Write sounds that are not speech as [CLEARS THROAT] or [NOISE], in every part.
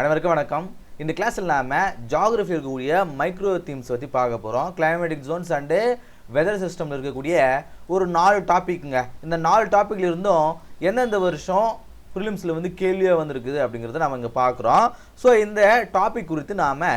அனைவருக்கும் வணக்கம். இந்த கிளாஸில் இல்லாமல் ஜாகிரஃபி இருக்கக்கூடிய மைக்ரோ தீம்ஸ் பற்றி பார்க்க போகிறோம் கிளைமேட்டிக் ஜோன்ஸ் அண்டு வெதர் சிஸ்டமில் இருக்கக்கூடிய ஒரு நாலு டாப்பிக்குங்க இந்த நாலு டாப்பிக்ல இருந்தும் எந்தெந்த வருஷம் ப்ரிலிம்ஸில் வந்து கேள்வியாக வந்திருக்குது அப்படிங்கிறத நம்ம இங்கே பார்க்குறோம். ஸோ இந்த டாபிக் குறித்து நாம்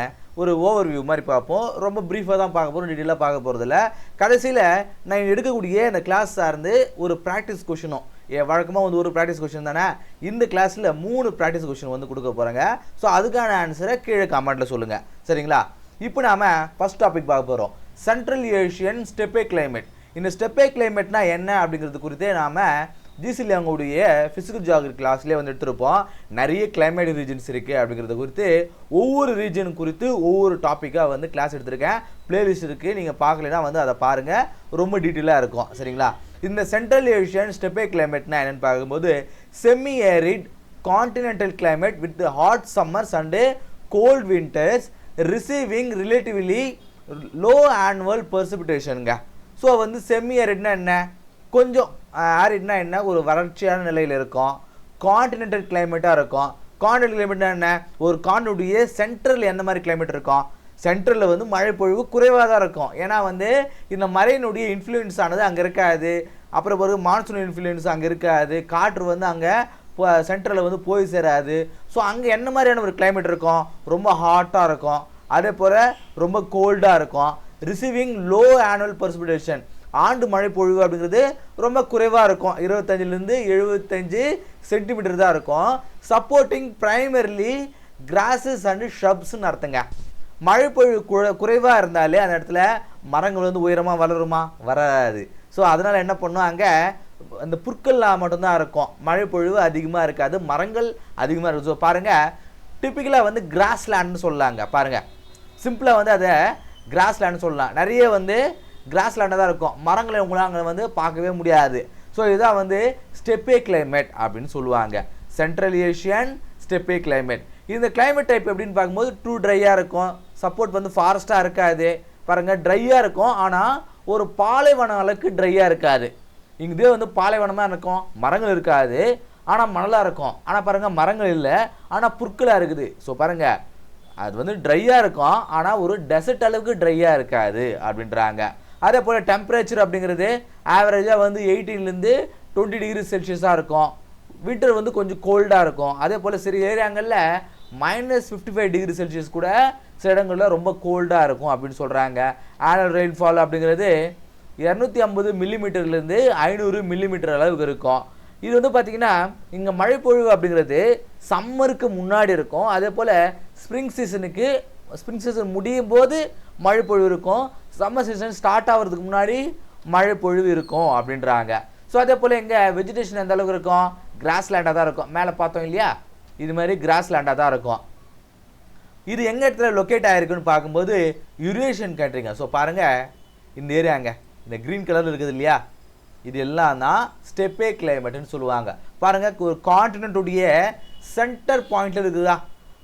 ஒரு ஓவர்வியூ மாதிரி பார்ப்போம். ரொம்ப ப்ரீஃபாக தான் பார்க்க போகிறோம் டீட்டெயிலாக பார்க்க போகிறதில்ல கடைசியில் நான் எடுக்கக்கூடிய இந்த கிளாஸ் சார்ந்து ஒரு ப்ராக்டிஸ் கொஷினும் வழக்கமாக வந்து ஒரு ப்ராக்டிஸ் கொஷின் தானே? இந்த கிளாஸில் மூணு ப்ராக்டிஸ் கொஷின் வந்து கொடுக்க போகிறாங்க ஸோ அதுக்கான ஆன்சரை கீழே கமெண்ட்டில் சொல்லுங்கள் சரிங்களா? இப்போ நாம் ஃபஸ்ட் டாபிக் பார்க்க போகிறோம் சென்ட்ரல் ஏஷியன் ஸ்டெப்பே கிளைமேட் இந்த ஸ்டெப்பே கிளைமேட்னா என்ன அப்படிங்கிறது குறித்தே நாம ஜிசிலி அவங்களுடைய ஃபிசிக்கல் ஜியாகிரி கிளாஸ்லேயே வந்து எடுத்திருப்போம். நிறைய கிளைமேட் ரீஜன்ஸ் இருக்குது அப்படிங்கிறத குறித்து ஒவ்வொரு ரீஜன் குறித்து ஒவ்வொரு டாப்பிக்காக வந்து கிளாஸ் எடுத்திருக்கேன். பிளேலிஸ்ட் இருக்குது நீங்கள் பார்க்கலைன்னா வந்து அதை பாருங்கள் ரொம்ப டீட்டெயிலாக இருக்கும். சரிங்களா? இந்த சென்ட்ரல் ஏஷியன் ஸ்டெப்பே கிளைமேட்னா என்னென்னு பார்க்கும்போது semi arid continental climate with hot summers and cold winters receiving relatively low annual பர்சிபிடேஷனுங்க so வந்து செமி ஏரிட்னா என்ன? கொஞ்சம் ஆரிட்னா என்ன? ஒரு வறட்சியான நிலையில் இருக்கும். கான்டினென்டல் கிளைமேட்டாக இருக்கும். கான்டினென்டல் கிளைமேட்னா என்ன? ஒரு காண்டினுடைய சென்ட்ரல் எந்த மாதிரி கிளைமேட் இருக்கும்? சென்ட்ரலில் வந்து மழை பொழிவு குறைவாக தான் இருக்கும். ஏன்னா வந்து இந்த மழையினுடைய இன்ஃப்ளூயன்ஸ் ஆனது அங்கே இருக்காது. அப்புறம் பிறகு மான்சூன் இன்ஃப்ளூயன்ஸ் அங்கே இருக்காது. காற்று வந்து அங்கே சென்ட்ரலில் வந்து போய் சேராது. ஸோ அங்கே என்ன மாதிரியான ஒரு கிளைமேட் இருக்கும்? ரொம்ப ஹாட்டாக இருக்கும். அதே போல் ரொம்ப கோல்டாக இருக்கும். ரிசீவிங் லோ ஆனுவல் பர்சிபிடேஷன் ஆண்டு மழை பொழிவு அப்படிங்கிறது ரொம்ப குறைவாக இருக்கும். இருபத்தஞ்சிலேருந்து எழுபத்தஞ்சு சென்டிமீட்டர் தான் இருக்கும். சப்போர்ட்டிங் ப்ரைமர்லி கிராஸஸ் அண்டு ஷ்ரப்ஸ்னு அர்த்தங்க. மழை பொழிவு குறைவாக இருந்தாலே அந்த இடத்துல மரங்கள் வந்து உயரமாக வளருமா? வராது. ஸோ அதனால் என்ன பண்ணும் அங்கே அந்த புற்கள்லாம் மட்டும்தான் இருக்கும். மழை பொழிவு அதிகமாக இருக்காது. மரங்கள் அதிகமாக இருக்கும் ஸோ பாருங்கள் டிப்பிக்கலாக வந்து கிராஸ் லேண்ட்னு சொல்லலாங்க பாருங்கள் சிம்பிளாக வந்து அதை கிராஸ் லேண்ட்னு சொல்லலாம். நிறைய வந்து கிராஸ் லேண்டாக தான் இருக்கும். மரங்களை உங்களால் வந்து பார்க்கவே முடியாது. ஸோ இதுதான் வந்து ஸ்டெப்பே கிளைமேட் அப்படின்னு சொல்லுவாங்க. சென்ட்ரல் ஏஷியன் ஸ்டெப்பே கிளைமேட் இந்த கிளைமேட் டைப் எப்படின்னு பார்க்கும்போது டூ ட்ரையாக இருக்கும். சப்போர்ட் வந்து ஃபாரஸ்ட்டாக இருக்காது. பாருங்கள் ட்ரையாக இருக்கும். ஆனால் ஒரு பாலைவன அளவுக்கு ட்ரையாக இருக்காது. இங்கே வந்து பாலைவனமாக இருக்கும். மரங்கள் இருக்காது. ஆனால் மணலாக இருக்கும். ஆனால் பாருங்கள் மரங்கள் இல்லை. ஆனால் புற்களாக இருக்குது. ஸோ பாருங்கள் அது வந்து ட்ரையாக இருக்கும். ஆனால் ஒரு டெசர்ட் அளவுக்கு ட்ரையாக இருக்காது அப்படின்றாங்க. அதே போல் டெம்பரேச்சர் அப்படிங்கிறது ஆவரேஜாக வந்து எயிட்டீன்லேருந்து டுவெண்ட்டி டிகிரி செல்சியஸாக இருக்கும். வின்டர் வந்து கொஞ்சம் கோல்டாக இருக்கும். அதே போல் சில ஏரியாங்களில் minus fifty five degree Celsius கூட சில இடங்களில் ரொம்ப கோல்டாக இருக்கும் அப்படின்னு சொல்கிறாங்க ஆனுவல் ரெயின்ஃபால் அப்படிங்கிறது இரநூத்தி ஐம்பது மில்லிமீட்டர்லேருந்து ஐநூறு மில்லிமீட்டர் அளவுக்கு இருக்கும். இது வந்து பார்த்திங்கன்னா இங்கே மழைப்பொழிவு அப்படிங்கிறது சம்மருக்கு முன்னாடி இருக்கும். அதே போல் ஸ்ப்ரிங் சீசனுக்கு ஸ்ப்ரிங் சீசன் முடியும் போது மழைப்பொழிவு இருக்கும். சம்மர் சீசன் ஸ்டார்ட் ஆகிறதுக்கு முன்னாடி மழைப்பொழிவு இருக்கும் அப்படின்றாங்க. ஸோ அதே போல் எங்கே வெஜிடேஷன் எந்த அளவுக்கு இருக்கும்? கிராஸ் லேண்டாக தான் இருக்கும். மேலே பார்த்தோம் இல்லையா? இது மாதிரி கிராஸ் லேண்டாக தான் இருக்கும். இது எங்க இடத்துல லொக்கேட் ஆகிருக்குன்னு பார்க்கும்போது யுரேஷியன் கண்ட்ரிங்க ஸோ பாருங்கள் இந்த ஏரியாங்க இந்த க்ரீன் கலரில் இருக்குது இல்லையா? இது எல்லாம் தான் ஸ்டெப்பே கிளைமேட்னு சொல்லுவாங்க. பாருங்கள் ஒரு காண்டினென்ட்டுடைய சென்டர் பாயிண்டில் இருக்குதா?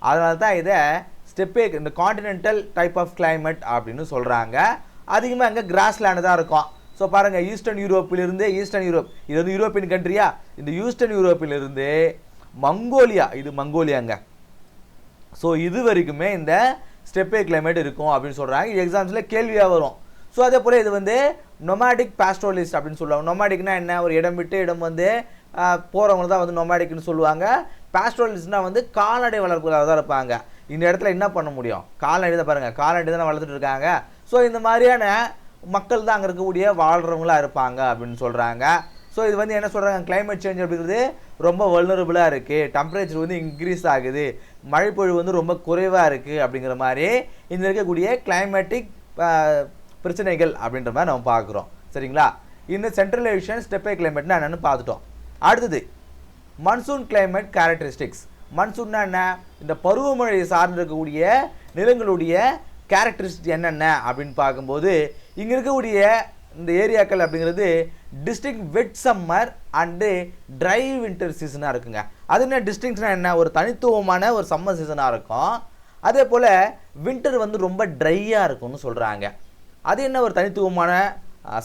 அதனால தான் இதை ஸ்டெப்பே இந்த காண்டினென்டல் டைப் ஆஃப் கிளைமேட் அப்படின்னு சொல்கிறாங்க அதிகமாக அங்கே கிராஸ் லேண்டு தான் இருக்கும். ஸோ பாருங்கள் ஈஸ்டர்ன் யூரோப்பிலிருந்து ஈஸ்டர்ன் யூரோப் இது வந்து யூரோப்பியன் கண்ட்ரியா இந்த ஈஸ்டர்ன் யூரோப்பிலிருந்து மங்கோலியா. இது மங்கோலியாங்க. ஸோ இது வரைக்குமே இந்த ஸ்டெப்பே கிளைமேட் இருக்கும் அப்படின்னு சொல்கிறாங்க இது எக்ஸாம்ஸில் கேள்வியாக வரும். ஸோ அதே போல் இது வந்து நொமாடிக் பேஸ்ட்ரோலிஸ்ட் அப்படின்னு சொல்லுவாங்க. நொமாடிக்னா என்ன? ஒரு இடம் விட்டு இடம் வந்து போகிறவங்க தான் வந்து நொமாடிக்னு சொல்லுவாங்க. பாஸ்ட்ரோலிஸ்ட்னால் வந்து கால்நடை வளர்ப்புகளாக தான் இருப்பாங்க. இந்த இடத்துல என்ன பண்ண முடியும்? கால்நடை தான் பாருங்கள் கால்நடை தானே வளர்த்துட்டு இருக்காங்க. ஸோ இந்த மாதிரியான மக்கள் தான் அங்கே இருக்கக்கூடிய வாழ்கிறவங்களா இருப்பாங்க அப்படின்னு சொல்கிறாங்க ஸோ இது வந்து என்ன சொல்கிறாங்க கிளைமேட் சேஞ்ச் அப்படிங்கிறது ரொம்ப வல்னரபுளாக இருக்குது டெம்பரேச்சர் வந்து இன்க்ரீஸ் ஆகுது. மழைப்பொழிவு வந்து ரொம்ப குறைவாக இருக்குது அப்படிங்கிற மாதிரி இந்த இருக்கக்கூடிய கிளைமேட்டிக் பிரச்சனைகள் அப்படின்ற மாதிரி நம்ம பார்க்குறோம். சரிங்களா? இந்த சென்ட்ரலைசேஷன் ஸ்டெப்பே கிளைமேட்னா என்னென்னு பார்த்துட்டோம். அடுத்தது மன்சூன் கிளைமேட் கேரக்டரிஸ்டிக்ஸ் மன்சூன்னா என்ன? இந்த பருவமழை சார்ந்து இருக்கக்கூடிய நிலங்களுடைய கேரக்டரிஸ்டிக் என்னென்ன அப்படின்னு பார்க்கும்போது இங்கே இருக்கக்கூடிய இந்த ஏரியாக்கள் அப்படிங்கிறது district wet summer and dry winter சீசனாக இருக்குங்க. அது என்ன டிஸ்ட்ரிக்ஸ்னால் என்ன? ஒரு தனித்துவமான ஒரு சம்மர் சீசனாக இருக்கும். அதே போல் வின்டர் வந்து ரொம்ப ட்ரையாக இருக்கும்னு சொல்கிறாங்க அது என்ன ஒரு தனித்துவமான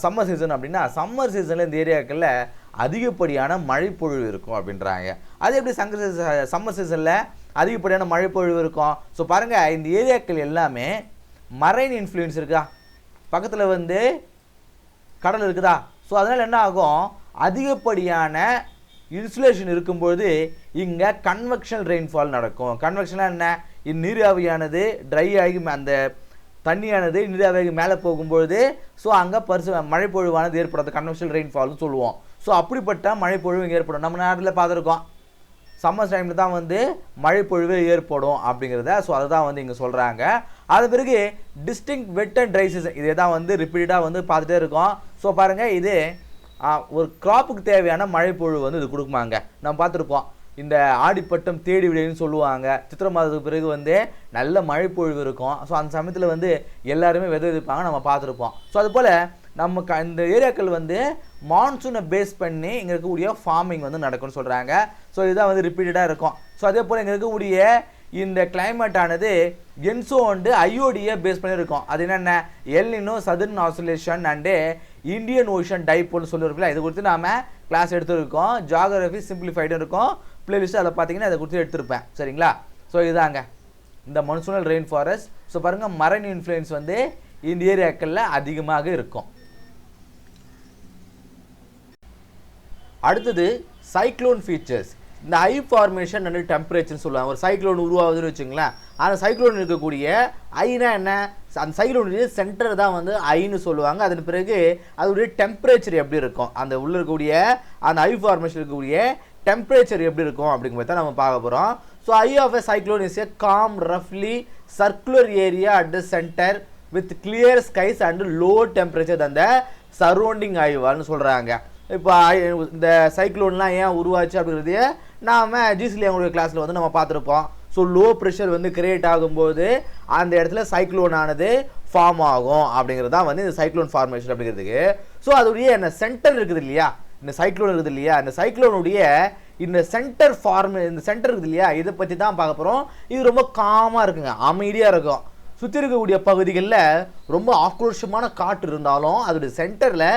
சம்மர் சீசன் அப்படின்னா சம்மர் சீசனில் இந்த ஏரியாக்களில் அதிகப்படியான மழைப்பொழிவு இருக்கும் அப்படின்றாங்க. அது எப்படி சங்கர் சம்மர் சீசனில் அதிகப்படியான மழைப்பொழிவு இருக்கும்? ஸோ பாருங்கள் இந்த ஏரியாக்கள் எல்லாமே மரைன் இன்ஃப்ளூயன்ஸ் இருக்கா? பக்கத்தில் வந்து கடல் இருக்குதா? ஸோ அதனால் என்ன ஆகும்? அதிகப்படியான இன்சுலேஷன் இருக்கும்பொழுது இங்கே கன்வெக்ஷன் ரெயின்ஃபால் நடக்கும். கன்வெக்ஷனாக என்ன? இந்நீராவியானது ட்ரை ஆகி அந்த தண்ணியானது நீராவியாகி மேலே போகும்பொழுது ஸோ அங்கே பரிசு மழைப்பொழிவானது ஏற்படாது. கன்வெக்ஷன் ரெயின்ஃபால்னு சொல்லுவோம். ஸோ அப்படிப்பட்ட மழைப்பொழிவு இங்கே ஏற்படும். நம்ம நாட்டில் பார்த்துருக்கோம். சம்மர் டைமில் தான் வந்து மழைப்பொழிவு ஏற்படும் அப்படிங்கிறத ஸோ அதை தான் வந்து இங்கே சொல்கிறாங்க அது பிறகு distinct wet and dry season இதே தான் வந்து ரிப்பீட்டாக வந்து பார்த்துட்டே இருக்கோம். ஸோ பாருங்கள் இது ஒரு க்ராப்புக்கு தேவையான மழைப்பொழிவு வந்து இது கொடுக்குமாங்க. நம்ம பார்த்துருப்போம் இந்த ஆடிப்பட்டம் தேடி விடைன்னு சொல்லுவாங்க. சித்திரை மாதத்துக்கு பிறகு வந்து நல்ல மழைப்பொழிவு இருக்கும். ஸோ அந்த சமயத்தில் வந்து எல்லாருமே வித விதைப்பாங்க நம்ம பார்த்துருப்போம். ஸோ அதுபோல் நம்ம க இந்த ஏரியாக்கள் வந்து மான்சூனை பேஸ் பண்ணி இங்கே இருக்கக்கூடிய ஃபார்மிங் வந்து நடக்கும்னு சொல்கிறாங்க ஸோ இதுதான் வந்து ரிப்பீட்டடாக இருக்கும். ஸோ அதே போல் இங்கே இருக்கக்கூடிய இந்த கிளைமேட் ஆனது என்சோ வந்து ஐஓடியை பேஸ் பண்ணி இருக்கும் அது என்னென்ன? El Nino southern oscillation and Indian ocean டைப்போல்னு சொல்லியிருக்கல இது குறித்து நாம கிளாஸ் எடுத்துருக்கோம். ஜாகிரபி சிம்பிளிஃபைடும் இருக்கும். பிளேலிஸ்ட்டு அதில் பார்த்தீங்கன்னா அதை குறித்து எடுத்திருப்பேன். சரிங்களா? ஸோ இதாங்க. இந்த மன்சூனல் ரெயின் ஃபாரஸ்ட் ஸோ பாருங்கள் மரைன் இன்ஃப்ளூயன்ஸ் வந்து இந்த ஏரியாக்களில் அதிகமாக இருக்கும். அடுத்தது சைக்ளோன் ஃபீச்சர்ஸ் இந்த ஐ ஃபார்மேஷன் அண்ட் டெம்பரேச்சர்னு சொல்லுவாங்க. ஒரு சைக்ளோன் உருவாகுதுன்னு வச்சுங்களேன் அந்த சைக்ளோன் இருக்கக்கூடிய ஐனா என்ன? அந்த சைக்ளோனுடைய சென்டர் தான் வந்து ஐன்னு சொல்லுவாங்க. அதன் பிறகு அதோடைய டெம்பரேச்சர் எப்படி இருக்கும்? அந்த உள்ள இருக்கக்கூடிய அந்த ஐ ஃபார்மேஷன் இருக்கக்கூடிய டெம்பரேச்சர் எப்படி இருக்கும் அப்படிங்கிறத தான் நம்ம பார்க்க போகிறோம் so eye of a cyclone is a calm ரஃப்லி circular area at the center with clear skies and low temperature அந்த சரௌண்டிங் ஐவான்னு சொல்கிறாங்க இப்போ இந்த சைக்ளோன்லாம் ஏன் உருவாச்சு அப்படிங்கிறதையே நாம் ஜிசிலி அவங்களுடைய கிளாஸில் வந்து நம்ம பார்த்துருப்போம். ஸோ லோ ப்ரெஷர் வந்து கிரியேட் ஆகும்போது அந்த இடத்துல சைக்ளோன் ஆனது ஃபார்ம் ஆகும் அப்படிங்கிறது தான் வந்து இந்த சைக்ளோன் ஃபார்மேஷன் அப்படிங்கிறதுக்கு. ஸோ அதோடைய என்ன சென்டர் இருக்குது இல்லையா? இந்த சைக்ளோன் இருக்குது இல்லையா? இந்த சைக்ளோனுடைய இந்த சென்டர் ஃபார்ம் இந்த சென்டர் இருக்குது இல்லையா? இதை பற்றி தான் பார்க்க போகிறோம் இது ரொம்ப காமாக இருக்குங்க அமைதியாக இருக்கும். சுற்றி இருக்கக்கூடிய பகுதிகளில் ரொம்ப ஆக்ரோஷமான காற்று இருந்தாலும் அதோடைய சென்டரில்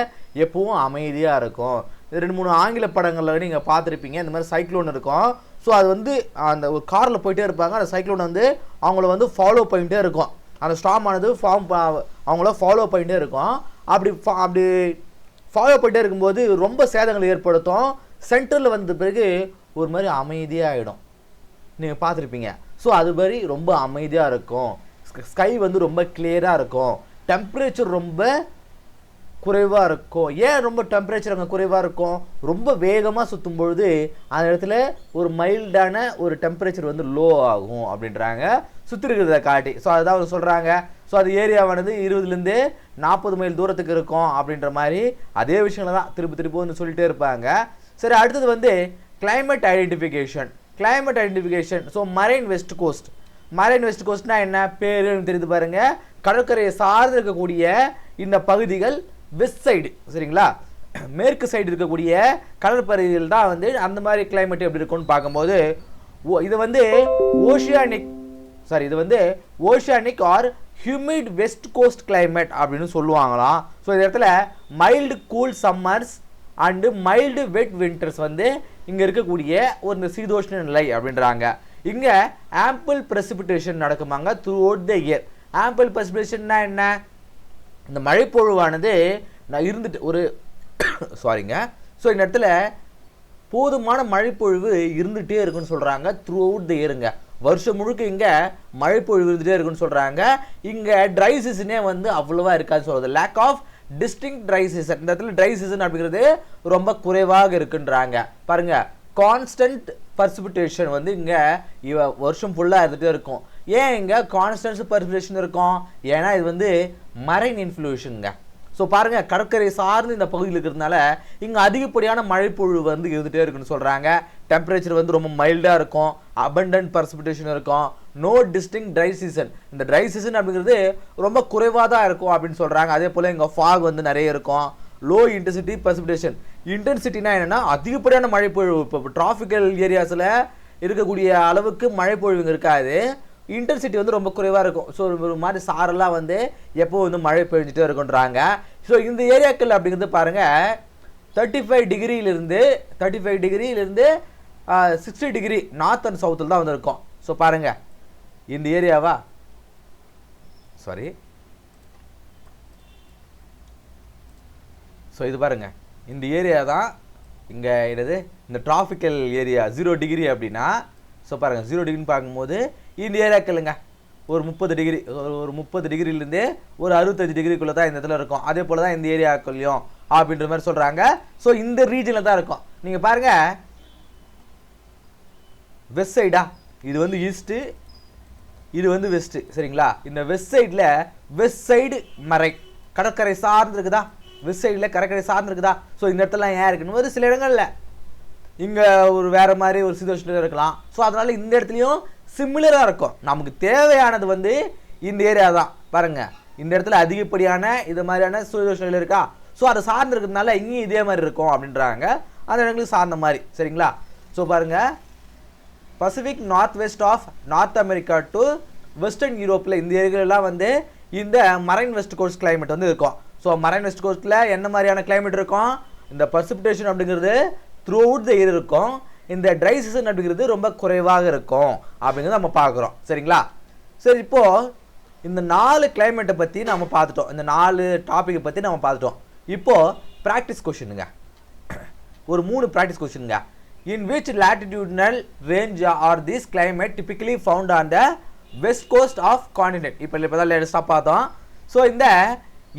எப்பவும் அமைதியாக இருக்கும். ரெண்டு மூணு ஆங்கில படங்களில் நீங்கள் பார்த்துருப்பீங்க இந்த மாதிரி சைக்ளோன் இருக்கும். ஸோ அது வந்து அந்த ஒரு காரில் போயிட்டே இருப்பாங்க. அந்த சைக்ளோன் வந்து அவங்கள வந்து ஃபாலோ பண்ணிகிட்டே இருக்கும். அந்த ஸ்டாம் ஆனது ஃபார்ம் அவங்கள ஃபாலோ பண்ணிகிட்டே இருக்கும். அப்படி ஃபா அப்படி ஃபாலோ பண்ணிட்டே இருக்கும்போது ரொம்ப சேதங்களை ஏற்படுத்தும். சென்டரில் வந்த பிறகு ஒரு மாதிரி அமைதியாகிடும் நீங்கள் பார்த்துருப்பீங்க. ஸோ அது மாதிரி ரொம்ப அமைதியாக இருக்கும். ஸ்கை வந்து ரொம்ப கிளியராக இருக்கும். டெம்பரேச்சர் ரொம்ப குறைவாக இருக்கும் ஏன் ரொம்ப டெம்பரேச்சர் அங்கே குறைவாக இருக்கும் ரொம்ப வேகமாக சுற்றும் பொழுது அந்த இடத்துல ஒரு மைல்டான ஒரு டெம்பரேச்சர் வந்து லோ ஆகும் அப்படின்றாங்க. சுற்றி இருக்கிறத காட்டி. ஸோ அதுதான் அவங்க சொல்கிறாங்க ஸோ அது ஏரியாவானது இருபதுலேருந்து நாற்பது மைல் தூரத்துக்கு இருக்கும் அப்படின்ற மாதிரி அதே விஷயங்களை தான் திருப்பி திருப்பி வந்து சொல்லிட்டே இருப்பாங்க. சரி அடுத்தது வந்து climate identification climate identification so marine west coast marine west கோஸ்ட்னா என்ன? பேருன்னு தெரியுது பாருங்கள் கடற்கரையை சார்ந்து இருக்கக்கூடிய இந்த பகுதிகள் வெஸ்ட் சைடு சரிங்களா? மேற்கு சைடு இருக்கக்கூடிய கடற்பகுதியில் தான் வந்து அந்த மாதிரி கிளைமேட் எப்படி இருக்கும்னு பார்க்கும்போது ஓ இது வந்து ஓஷியானிக் சாரி இது வந்து oceanic or humid west coast climate அப்படின்னு சொல்லுவாங்களாம். ஸோ இந்த இடத்துல mild cool summers and mild wet winters வந்து இங்கே இருக்கக்கூடிய ஒரு இந்த சீதோஷ்ண நிலை அப்படின்றாங்க. இங்கே ample precipitation நடக்குமாங்க throughout the year ample precipitation என்ன? இந்த மழைப்பொழிவானது நான் இருந்துட்டு ஒரு சாரிங்க ஸோ இந்த இடத்துல போதுமான மழைப்பொழிவு இருந்துகிட்டே இருக்குன்னு சொல்கிறாங்க த்ரூ அவுட் த இயருங்க வருஷம் முழுக்க இங்கே மழைப்பொழிவு இருந்துகிட்டே இருக்குன்னு சொல்கிறாங்க இங்கே ட்ரை சீசனே வந்து அவ்வளோவா இருக்காதுன்னு சொல்கிறது lack of distinct dry season இந்த இடத்துல ட்ரை சீசன் அப்படிங்கிறது ரொம்ப குறைவாக இருக்குன்றாங்க. பாருங்க கான்ஸ்டன்ட் பர்சிபிட்டேஷன் வந்து இங்கே இவ வருஷம் ஃபுல்லாக இருந்துகிட்டே இருக்கும். ஏன் இங்கே கான்ஸ்டன்ஸ் பர்சிபிட்டேஷன் இருக்கும்? ஏன்னா இது வந்து மரைன் இன்ஃப்ளூஷனுங்க ஸோ பாருங்கள் கடற்கரை சார்ந்து இந்த பகுதியில் இருக்கிறதுனால இங்கே அதிகப்படியான மழைப்பொழிவு வந்து இருந்துகிட்டே இருக்குன்னு சொல்கிறாங்க டெம்பரேச்சர் வந்து ரொம்ப மைல்டாக இருக்கும். அபண்டன்ட் precipitation இருக்கும். நோ டிஸ்டிங் ட்ரை சீசன் இந்த ட்ரை சீசன் அப்படிங்கிறது ரொம்ப குறைவாக தான் இருக்கும் அப்படின்னு சொல்கிறாங்க அதே போல் இங்கே ஃபாக் வந்து நிறைய இருக்கும். லோ இன்டென்சிட்டி பர்சிபிடேஷன் இன்டென்சிட்டினா என்னென்னா அதிகப்படியான மழைப்பொழிவு. இப்போ டிராஃபிக்கல் ஏரியாஸில் இருக்கக்கூடிய அளவுக்கு மழைப்பொழிவு இருக்காது. இன்டென்சிட்டி வந்து ரொம்ப குறைவாக இருக்கும். ஸோ ஒரு மாதிரி சாரெல்லாம் வந்து எப்போ வந்து மழை பெஞ்சிட்டே இருக்குன்றாங்க. ஸோ இந்த ஏரியாக்கள் அப்படிங்கிறது பாருங்கள் தேர்ட்டி ஃபைவ் டிகிரியிலிருந்து தேர்ட்டி ஃபைவ் டிகிரியிலிருந்து சிக்ஸ்டி டிகிரி நார்த் அண்ட் சவுத்தில் தான் வந்து இருக்கும். ஸோ பாருங்கள் இந்த ஏரியாவா? சாரி ஸோ இது பாருங்கள் இந்த ஏரியா தான் இங்கே என்னது? இந்த டிராஃபிக்கல் ஏரியா ஜீரோ டிகிரி அப்படின்னா ஸோ பாருங்கள் ஜீரோ டிகிரின்னு பார்க்கும்போது இந்த ஏரியாக்களுங்க ஒரு முப்பது டிகிரி ஒரு முப்பது டிகிரிலேருந்தே ஒரு அறுபத்தஞ்சு டிகிரிக்குள்ளே தான் இந்த இடத்துல இருக்கும். அதே போல் தான் இந்த ஏரியாக்குள்ளேயும் அப்படின்ற மாதிரி சொல்கிறாங்க ஸோ இந்த ரீஜனில் தான் இருக்கும். நீங்கள் பாருங்கள் வெஸ்ட் சைடா இது வந்து ஈஸ்ட்டு இது வந்து வெஸ்ட்டு சரிங்களா? இந்த வெஸ்ட் சைடில் வெஸ்ட் சைடு மறை கடற்கரை சார்ந்து இருக்குதா? வெஸ்ட் சைடில் கடற்கரை சார்ந்து இருக்குதா? ஸோ இந்த இடத்துல ஏன் இருக்குன்னு ஒரு சில இடங்கள்ல. இங்கே ஒரு வேறு மாதிரி ஒரு சுச்சுவேஷனில் இருக்கலாம். ஸோ அதனால் இந்த இடத்துலையும் சிமிலராக இருக்கும். நமக்கு தேவையானது வந்து இந்த ஏரியா தான். பாருங்கள் இந்த இடத்துல அதிகப்படியான இது மாதிரியான சுச்சுவேஷனில் இருக்கா? ஸோ அதை சார்ந்து இருக்கிறதுனால இங்கேயும் இதே மாதிரி இருக்கும் அப்படின்றாங்க. அந்த இடங்களுக்கு சார்ந்த மாதிரி. சரிங்களா? ஸோ பாருங்கள் Pacific north west of North America to western யூரோப்பில் இந்த ஏரியாலாம் வந்து இந்த மரைன் வெஸ்ட் கோஸ்ட் கிளைமேட் வந்து இருக்கும். ஸோ மரைன் வெஸ்ட் கோஸ்ட்டில் என்ன மாதிரியான கிளைமேட் இருக்கும்? இந்த பர்சிபிடேஷன் அப்படிங்கிறது த்ரூ அவுட் த இயர் இருக்கும். இந்த ட்ரை சீசன் அப்படிங்கிறது ரொம்ப குறைவாக இருக்கும். அப்படிங்கிறத நம்ம பார்க்குறோம். சரிங்களா? சரி இப்போது இந்த நாலு கிளைமேட்டை பற்றி நம்ம பார்த்துட்டோம். இந்த நாலு டாப்பிக்கை பற்றி நம்ம பார்த்துட்டோம். இப்போது ப்ராக்டிஸ் கொஷினுங்க ஒரு மூணு ப்ராக்டிஸ் கொஷினுங்க in which லேட்டிடியூட்னல் range are this climate typically found on the west coast of continent இப்போ இப்போ தான் லேட்டஸ்ட்டாக பார்த்தோம். ஸோ இந்த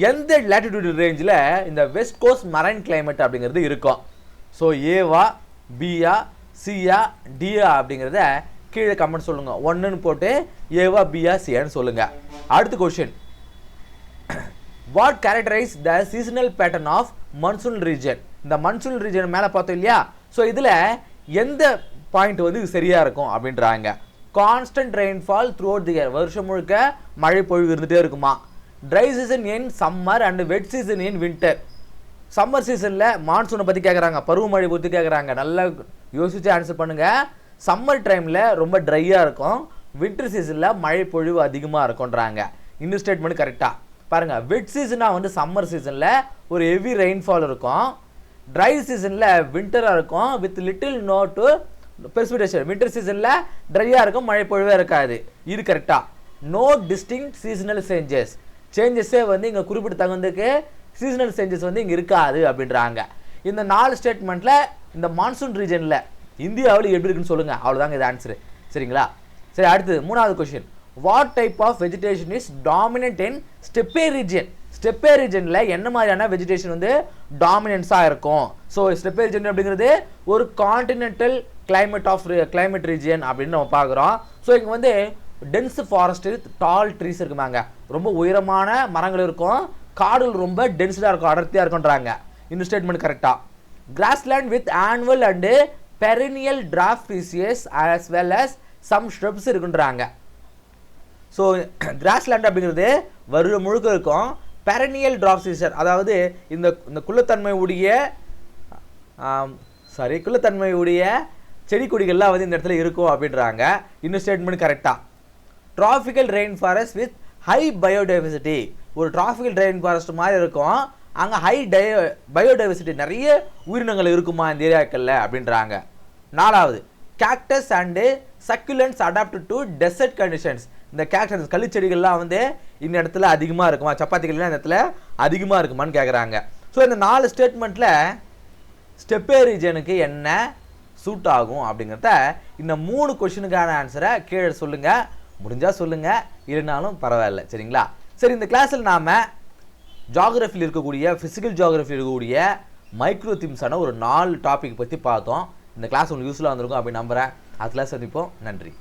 எந்த லேட்டிடியூட் ரேஞ்சில் இந்த வெஸ்ட் கோஸ்ட் மரைன் கிளைமேட் அப்படிங்கிறது இருக்கும்? ஸோ ஏவா பியா சியா டியா அப்படிங்கிறத கீழே கமெண்ட் சொல்லுங்கள் ஒன்றுன்னு போட்டு ஏவா பியா சியான்னு சொல்லுங்கள் அடுத்த question what characterize the seasonal pattern of monsoon region இந்த மன்சூன் ரீஜன் மேலே பார்த்தோம் இல்லையா? ஸோ இதில் எந்த பாயிண்ட் வந்து சரியாக இருக்கும் அப்படின்றாங்க. Constant rainfall throughout the year வருஷம் முழுக்க மழை பொழிவு இருந்துகிட்டே இருக்குமா? Dry season in summer and wet season in winter summer சீசனில் மான்சூனை பற்றி கேட்குறாங்க பருவமழை பற்றி கேட்குறாங்க நல்லா யோசித்து ஆன்சர் பண்ணுங்கள் சம்மர் டைமில் ரொம்ப ட்ரையாக இருக்கும். வின்டர் சீசனில் மழை பொழிவு அதிகமாக இருக்கும்ன்றாங்க. இன்னும் ஸ்டேட்மெண்ட் கரெக்டாக பாருங்கள் வெட் சீசனாக வந்து சம்மர் சீசனில் ஒரு ஹெவி ரெயின்ஃபால் இருக்கும். ட்ரை சீசனில் வின்டராக இருக்கும். With little no to precipitation winter சீசனில் ட்ரையாக இருக்கும் மழை பொழிவே இருக்காது. இது கரெக்டாக நோ டிஸ்டிங் சீசனல் சேஞ்சஸ் சேஞ்சஸே வந்து இங்கே குறிப்பிட்ட தகுந்ததுக்கு சீசனல் சேஞ்சஸ் வந்து இங்கே இருக்காது அப்படின்றாங்க. இந்த நாலு ஸ்டேட்மெண்ட்டில் இந்த மான்சூன் ரீஜனில் இந்தியாவில் எப்படி இருக்குன்னு சொல்லுங்கள் அவ்வளோதாங்க இது ஆன்சரு சரிங்களா? சரி அடுத்தது மூணாவது question what type of vegetation is dominant in steppe region steppe ரீஜனில் என்ன மாதிரியான வெஜிடேஷன் வந்து டாமினன்ஸாக இருக்கும்? ஸோ ஸ்டெப்பே ரீஜன் அப்படிங்கிறது ஒரு continental climate of climate region அப்படின்னு நம்ம பார்க்குறோம். ஸோ இங்கே வந்து டென்ஸ் ஃபாரஸ்ட் டால் ட்ரீஸ் இருக்குமாங்க. ரொம்ப உயரமான மரங்கள் இருக்கும். காடுகள் ரொம்ப டென்சிட்டாக இருக்கும் அடர்த்தியாக இருக்குன்றாங்க. இந்த ஸ்டேட்மெண்ட் கரெக்டாக grassland with annual and perennial drought species as well as some shrubs இருக்குன்றாங்க. ஸோ கிராஸ்லேண்ட் [CLEARS THROAT] அப்படிங்கிறது வருடம் முழுக்க இருக்கும். பெரனியல் டிராப் சீசர் அதாவது இந்த இந்த குள்ளத்தன்மை உடைய சாரி குள்ளத்தன்மை உடைய செடி கொடிகள்லாம் வந்து இந்த இடத்துல இருக்கும் அப்படின்றாங்க. இன்னும் ஸ்டேட்மெண்ட் கரெக்டாக tropical rain forest with high biodiversity ஒரு டிராபிக்கல் ட்ரைவிங் ஃபாரஸ்ட் மாதிரி இருக்கும். அங்கே ஹை டை பயோடைவர்சிட்டி நிறைய உயிரினங்கள் இருக்குமா இந்த ஏரியாக்களில்? அப்படின்றாங்க. நாலாவது cactus and succulents adapt to desert conditions இந்த கேக்டஸ் களிச்செடிகள்லாம் வந்து இந்த இடத்துல அதிகமாக இருக்குமா? சப்பாத்திகள்லாம் இந்த இடத்துல அதிகமாக இருக்குமான்னு கேட்குறாங்க ஸோ இந்த நாலு ஸ்டேட்மெண்ட்டில் ஸ்டெப்பே ரீஜனுக்கு என்ன சூட் ஆகும் அப்படிங்கிறத இந்த மூணு கொஷினுக்கான ஆன்சரை கீழே சொல்லுங்கள் முடிஞ்சால் சொல்லுங்கள் இல்லைனாலும் பரவாயில்ல. சரிங்களா? சரி இந்த கிளாஸில் நாம் ஜாகிரஃபியில் இருக்கக்கூடிய ஃபிசிக்கல் ஜாகிரஃபியில் இருக்கக்கூடிய மைக்ரோ திம்ஸான ஒரு நாலு டாபிக் பற்றி பார்த்தோம். இந்த கிளாஸ் உங்களுக்கு யூஸ்ஃபுல்லாக வந்திருக்கும் அப்படின்னு நம்புகிறேன் அது கிளாஸ் சந்திப்போம். நன்றி.